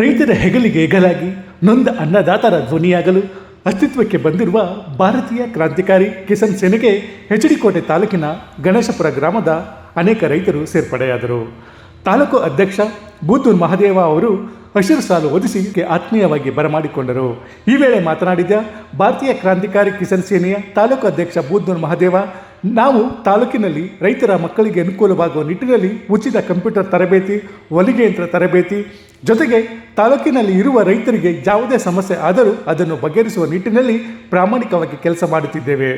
ರೈತರ ಹೆಗಲಿಗೆ ಹೆಗಲಾಗಿ ನೊಂದ ಅನ್ನದಾತರ ಧ್ವನಿಯಾಗಲು ಅಸ್ತಿತ್ವಕ್ಕೆ ಬಂದಿರುವ ಭಾರತೀಯ ಕ್ರಾಂತಿಕಾರಿ ಕಿಸಾನ್ ಸೇನೆಗೆ ಹೆಚ್ಡಿಕೋಟೆ ತಾಲೂಕಿನ ಗಣೇಶಪುರ ಗ್ರಾಮದ ಅನೇಕ ರೈತರು ಸೇರ್ಪಡೆಯಾದರು. ತಾಲೂಕು ಅಧ್ಯಕ್ಷ ಬೂತೂರ್ ಮಹದೇವ ಅವರು ಹಸಿರು ಸಾಲು ಒದಿಸಿ ಆತ್ಮೀಯವಾಗಿ ಬರಮಾಡಿಕೊಂಡರು. ಈ ವೇಳೆ ಮಾತನಾಡಿದ ಭಾರತೀಯ ಕ್ರಾಂತಿಕಾರಿ ಕಿಸಾನ್ ಸೇನೆಯ ತಾಲೂಕು ಅಧ್ಯಕ್ಷ ಬೂತೂರ್ ಮಹದೇವ ನಾವು ತಾಲೂಕಿನಲ್ಲಿ ರೈತರ ಮಕ್ಕಳಿಗೆ ಅನುಕೂಲವಾಗುವ ನಿಟ್ಟಿನಲ್ಲಿ ಉಚಿತ ಕಂಪ್ಯೂಟರ್ ತರಬೇತಿ, ಹೊಲಿಗೆ ಯಂತ್ರ ತರಬೇತಿ, ಜೊತೆಗೆ ತಾಲೂಕಿನಲ್ಲಿ ಇರುವ ರೈತರಿಗೆ ಯಾವುದೇ ಸಮಸ್ಯೆ ಆದರೂ ಅದನ್ನು ಬಗೆಹರಿಸುವ ನಿಟ್ಟಿನಲ್ಲಿ ಪ್ರಾಮಾಣಿಕವಾಗಿ ಕೆಲಸ ಮಾಡುತ್ತಿದ್ದೇವೆ.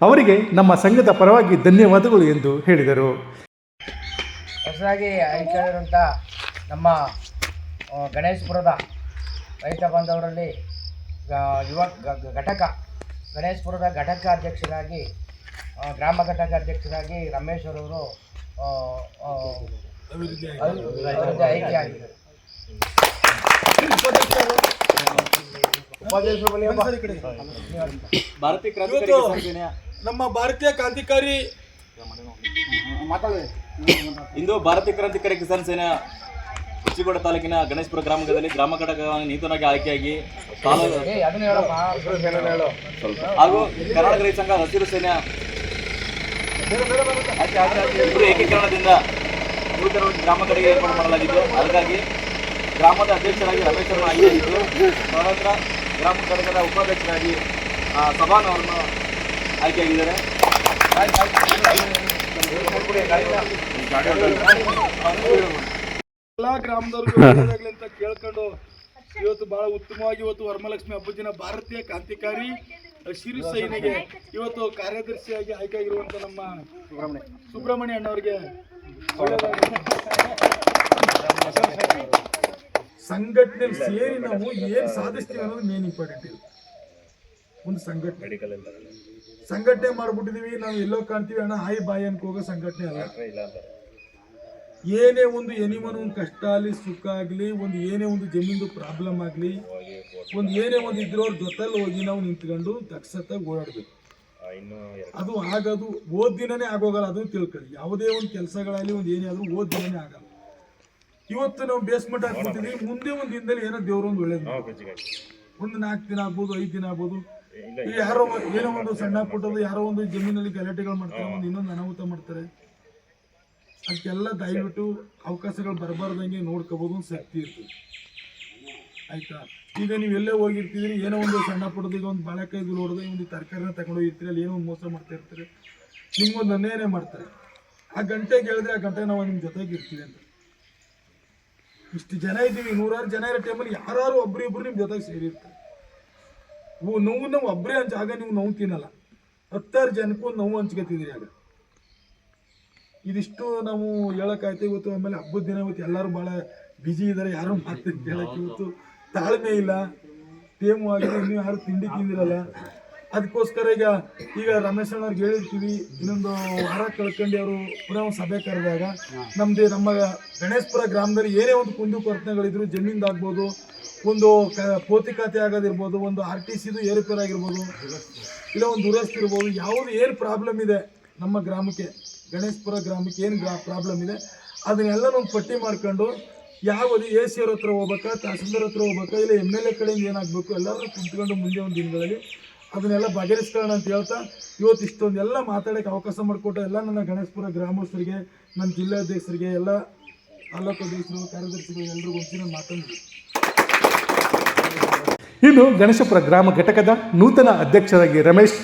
ಅವರಿಗೆ ನಮ್ಮ ಸಂಘದ ಪರವಾಗಿ ಧನ್ಯವಾದಗಳು ಎಂದು ಹೇಳಿದರು. ಹೊಸದಾಗಿ ಆಯ್ಕೆಯಾದಂಥ ನಮ್ಮ ಗಣೇಶಪುರದ ರೈತ ಬಾಂಧವರಲ್ಲಿ ಯುವ ಘಟಕ, ಗಣೇಶಪುರದ ಘಟಕ ಅಧ್ಯಕ್ಷರಾಗಿ ಗ್ರಾಮ ಘಟಕ ಅಧ್ಯಕ್ಷರಾಗಿ ರಮೇಶ್ ಅವರವರು ಆಯ್ಕೆಯಾಗಿದ್ದಾರೆ ನಮ್ಮ ಭಾರತೀಯ ಕ್ರಾಂತಿಕಾರಿ ಇಂದು ಭಾರತೀಯ ಕ್ರಾಂತಿಕಾರಿ ಕಿಸಾನ್ ಸೇನಾ ಕುಚಿಗೋಡ ತಾಲೂಕಿನ ಗಣೇಶಪುರ ಗ್ರಾಮದಲ್ಲಿ ಗ್ರಾಮ ಘಟಕ ನೀತನಾಗಿ ಆಯ್ಕೆಯಾಗಿ ಹಾಗೂ ಕರ್ನಾಟಕ ರೈತ ಸಂಘ ಹಸಿರು ಸೇನೆಯ ಇಬ್ಬರು ಏಕೀಕರಣದಿಂದ ನೂತನ ಗ್ರಾಮ ಕಡೆಗೆ ಏರ್ಪಾಡು ಮಾಡಲಾಗಿದ್ದು ಅದಕ್ಕಾಗಿ ಗ್ರಾಮದ ಅಧ್ಯಕ್ಷರಾಗಿ ರಮೇಶ್ ಅವರನ್ನು ಆಯ್ಕೆಯಾಗಿದ್ದು ತದನಂತರ ಗ್ರಾಮ ಘಟಕದ ಉಪಾಧ್ಯಕ್ಷರಾಗಿ ಸಭಾನ ಅವರನ್ನು ಆಯ್ಕೆಯಾಗಿದ್ದಾರೆ ಎಲ್ಲಾ ಗ್ರಾಮದವ್ರಿಗೂ ಅಂತ ಕೇಳ್ಕೊಂಡು ಇವತ್ತು ಬಹಳ ಉತ್ತಮವಾಗಿ ಇವತ್ತು ವರ್ಮಲಕ್ಷ್ಮಿ ಹಬ್ಬದ ದಿನ ಭಾರತೀಯ ಕ್ರಾಂತಿಕಾರಿ ಹಸಿರು ಸೈನಿಗೆ ಇವತ್ತು ಕಾರ್ಯದರ್ಶಿಯಾಗಿ ಆಯ್ಕೆಯಾಗಿರುವಂತ ನಮ್ಮ ಸುಬ್ರಹ್ಮಣ್ಯ. ಅಣ್ಣವರಿಗೆ. ಸಂಘಟನೆ ಸೇರಿ ನಾವು ಏನ್ ಸಾಧಿಸ್ತೀವಿ ಅನ್ನೋದು ಮೇನ್ ಇಂಪಾರ್ಟೆಂಟ್ ಇದು. ಒಂದು ಸಂಘಟನೆ. ಸಂಘಟನೆ ಮಾಡ್ಬಿಟ್ಟಿದೀವಿ ನಾವು ಎಲ್ಲೋ ಕಾಣ್ತೀವಿ ಅಣ್ಣ ಹಾಯ್ ಬಾಯಿ ಅನ್ಕೋ ಹೋಗೋ ಸಂಘಟನೆ ಅಲ್ಲ. ಏನೇ ಒಂದು ಎನಿಮನ್ ಒಂದು ಕಷ್ಟ ಆಗಲಿ ಸುಖ ಆಗಲಿ ಒಂದು ಏನೇ ಒಂದು ಜಮೀನು ಪ್ರಾಬ್ಲಮ್ ಆಗಲಿ ಒಂದು ಏನೇ ಒಂದು ಇದ್ರವ್ರ ಜೊತೆಲಿ ಹೋಗಿ ನಾವು ನಿಂತ್ಕೊಂಡು ದಕ್ಷತಾಗಿ ಓಡಾಡಬೇಕು. ಅದು ಆಗೋದು ಓದ್ ದಿನನೇ ಆಗೋಗಲ್ಲ ಅದು ತಿಳ್ಕೊಳ್ಳಿ. ಯಾವುದೇ ಒಂದು ಕೆಲಸಗಳಾಗಲಿ ಒಂದು ಏನೇ ಆದರೂ ಓದ್ ದಿನನೇ ಆಗಲ್ಲ. ಇವತ್ತು ನಾವು ಬೇಸ್ಮೆಂಟ್ ಹಾಕ್ಬಿಟ್ಟಿದ್ವಿ ಮುಂದೆ ಒಂದು ದಿನದಲ್ಲಿ ಏನೋ ದೇವ್ರ ಒಂದು ಒಳ್ಳೇದು ಒಂದು ನಾಲ್ಕು ದಿನ ಆಗ್ಬೋದು ಐದು ದಿನ ಆಗ್ಬೋದು. ಯಾರೋ ಏನೋ ಒಂದು ಸಣ್ಣ ಪುಟ್ಟದು ಯಾರೋ ಒಂದು ಜಮೀನಲ್ಲಿ ಗಲಾಟೆಗಳು ಮಾಡ್ತಾರೆ ಒಂದು ಇನ್ನೊಂದು ಅನಾಹುತ ಮಾಡ್ತಾರೆ. ಅದಕ್ಕೆಲ್ಲ ದಯವಿಟ್ಟು ಅವಕಾಶಗಳು ಬರಬಾರ್ದಂಗೆ ನೋಡ್ಕೋಬೋದು ಶಕ್ತಿ ಇರ್ತದೆ. ಆಯ್ತಾ? ಈಗ ನೀವು ಎಲ್ಲೇ ಹೋಗಿರ್ತಿದ್ರಿ ಏನೋ ಒಂದು ಸಣ್ಣ ಪುಟ್ಟದ ಈಗ ಒಂದು ಬಾಳೆಕಾಯಿ ಹೊಡೆದು ಒಂದು ತರಕಾರಿನ ತಗೊಂಡು ಹೋಗಿರ್ತೀರಿ, ಅಲ್ಲಿ ಏನೋ ಒಂದು ಮೋಸ ಮಾಡ್ತಾ ಇರ್ತಾರೆ. ನಿಮ್ಗೊಂದು ಅನ್ಯಾಯನೇ ಮಾಡ್ತಾರೆ. ಆ ಗಂಟೆಗೆ ಹೇಳಿದ್ರೆ ಆ ಗಂಟೆ ನಾವು ನಿಮ್ಮ ಜೊತೆಗೆ ಇರ್ತೀವಿ ಅಂತ. ಇಷ್ಟು ಜನ ಇದ್ದೀವಿ, ನೂರಾರು ಜನ ಇರೋ ಟೈಮಲ್ಲಿ ಯಾರು ಒಬ್ಬರಿಬ್ರು ನಿಮ್ಮ ಜೊತೆಗೆ ಸೇರಿರ್ತಾರೆ. ನೋವು, ನಾವು ಒಬ್ಬರೇ ಹಂಚ ಆಗ ನೀವು ನೋವು ತಿನ್ನಲ್ಲ. ಹತ್ತಾರು ಜನಕ್ಕೂ ನೋವು ಹಂಚ್ಕೊತಿದ್ರಿ ಆಗ. ಇದಿಷ್ಟು ನಾವು ಹೇಳೋಕ್ಕಾಯ್ತು ಇವತ್ತು ಆಮೇಲೆ ಹಬ್ಬದ ದಿನ ಇವತ್ತು ಎಲ್ಲರೂ ಭಾಳ ಬಿಜಿ ಇದ್ದಾರೆ ಯಾರು ಮಾತು ಹೇಳಕ್ಕೆ ಇವತ್ತು ತಾಳ್ಮೆ ಇಲ್ಲ. ಟೇಮು ಆಗಿದೆ, ಇನ್ನೂ ಯಾರು ತಿಂಡಿ ತಿಂದಿರಲ್ಲ. ಅದಕ್ಕೋಸ್ಕರ ಈಗ ಈಗ ರಮೇಶ್ ಅಣ್ಣವ್ರಿಗೆ ಹೇಳಿರ್ತೀವಿ, ಇನ್ನೊಂದು ವಾರ ಕಳ್ಕೊಂಡು ಅವರು ಪುನಃ ಒಂದು ಸಭೆ ಕರೆದಾಗ. ನಮ್ದು, ನಮ್ಮ ಗಣೇಶಪುರ ಗ್ರಾಮದಲ್ಲಿ ಏನೇ ಒಂದು ಕುಂದು ಕೊರತೆಗಳಿದ್ರು ಜಮೀನ್ದಾಗ್ಬೋದು ಒಂದು ಕ ಪೋತಿ ಖಾತೆ ಆಗೋದಿರ್ಬೋದು, ಒಂದು ಆರ್ ಟಿ ಸಿದು ಏರುಪೇರಾಗಿರ್ಬೋದು, ಇಲ್ಲ ಒಂದು ದುರಸ್ತಿ ಇರ್ಬೋದು, ಯಾವುದು ಏನು ಪ್ರಾಬ್ಲಮ್ ಇದೆ ನಮ್ಮ ಗ್ರಾಮಕ್ಕೆ. ಗಣೇಶಪುರ ಗ್ರಾಮಕ್ಕೆ ಏನು ಗ್ರಾ ಪ್ರಾಬ್ಲಮ್ ಇದೆ? ಅದನ್ನೆಲ್ಲ ನಾವು ಪಟ್ಟಿ ಮಾಡ್ಕೊಂಡು ಯಾವುದು ಎ ಸಿ ಅವ್ರ ಹತ್ರ ಹೋಗ್ಬೇಕಾ, ತಹಸೀಲ್ದಾರ್ ಹತ್ರ ಹೋಗ್ಬೇಕಾ, ಇಲ್ಲ ಎಂ ಎಲ್ ಎ ಕಡೆಯಿಂದ ಏನಾಗಬೇಕು ಎಲ್ಲರೂ ಕುಂತ್ಕೊಂಡು ಮುಂದೆ ಒಂದು ದಿನಗಳಲ್ಲಿ ಅದನ್ನೆಲ್ಲ ಬಗೆಹರಿಸ್ಕೊಳ್ಳೋಣ ಅಂತ ಹೇಳ್ತಾ, ಇವತ್ತು ಇಷ್ಟೊಂದೆಲ್ಲ ಮಾತಾಡೋಕ್ಕೆ ಅವಕಾಶ ಮಾಡಿಕೊಟ್ಟ ಎಲ್ಲ ನನ್ನ ಗಣೇಶಪುರ ಗ್ರಾಮಸ್ಥರಿಗೆ, ನನ್ನ ಜಿಲ್ಲಾಧ್ಯಕ್ಷರಿಗೆ, ಎಲ್ಲ ತಾಲೂಕು ಅಧ್ಯಕ್ಷರು, ಕಾರ್ಯದರ್ಶಿಗಳು, ಎಲ್ರಿಗೂ ಒಂದು ನಾನು ಮಾತಾಡ್ತೀನಿ ಇನ್ನು ಗಣೇಶಪುರ ಗ್ರಾಮ ಘಟಕದ ನೂತನ ಅಧ್ಯಕ್ಷರಾಗಿ ರಮೇಶ್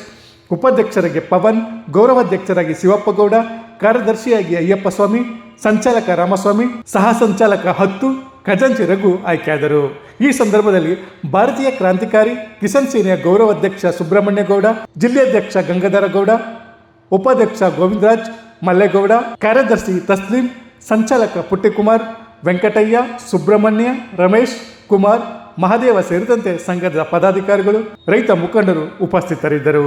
ಉಪಾಧ್ಯಕ್ಷರಾಗಿ ಪವನ್, ಗೌರವಾಧ್ಯಕ್ಷರಾಗಿ ಶಿವಪ್ಪಗೌಡ, ಕಾರ್ಯದರ್ಶಿಯಾಗಿ ಅಯ್ಯಪ್ಪ ಸ್ವಾಮಿ, ಸಂಚಾಲಕ ರಾಮಸ್ವಾಮಿ, ಸಹ ಸಂಚಾಲಕ ಹತ್ತು, ಖಜಾಂಚಿ ರಘು ಆಯ್ಕೆಯಾದರು. ಈ ಸಂದರ್ಭದಲ್ಲಿ ಭಾರತೀಯ ಕ್ರಾಂತಿಕಾರಿ ಕಿಸಾನ್ ಸೇನೆಯ ಗೌರವಾಧ್ಯಕ್ಷ ಸುಬ್ರಹ್ಮಣ್ಯಗೌಡ, ಜಿಲ್ಲಾಧ್ಯಕ್ಷ ಗಂಗಾಧರ ಗೌಡ ಉಪಾಧ್ಯಕ್ಷ ಗೋವಿಂದರಾಜ್ ಮಲ್ಲೇಗೌಡ, ಕಾರ್ಯದರ್ಶಿ ತಸ್ಲೀಂ, ಸಂಚಾಲಕ ಪುಟ್ಟಿಕುಮಾರ್, ವೆಂಕಟಯ್ಯ, ಸುಬ್ರಹ್ಮಣ್ಯ, ರಮೇಶ್ ಕುಮಾರ್, ಮಹಾದೇವ ಸೇರಿದಂತೆ ಸಂಘದ ಪದಾಧಿಕಾರಿಗಳು, ರೈತ ಮುಖಂಡರು ಉಪಸ್ಥಿತರಿದ್ದರು.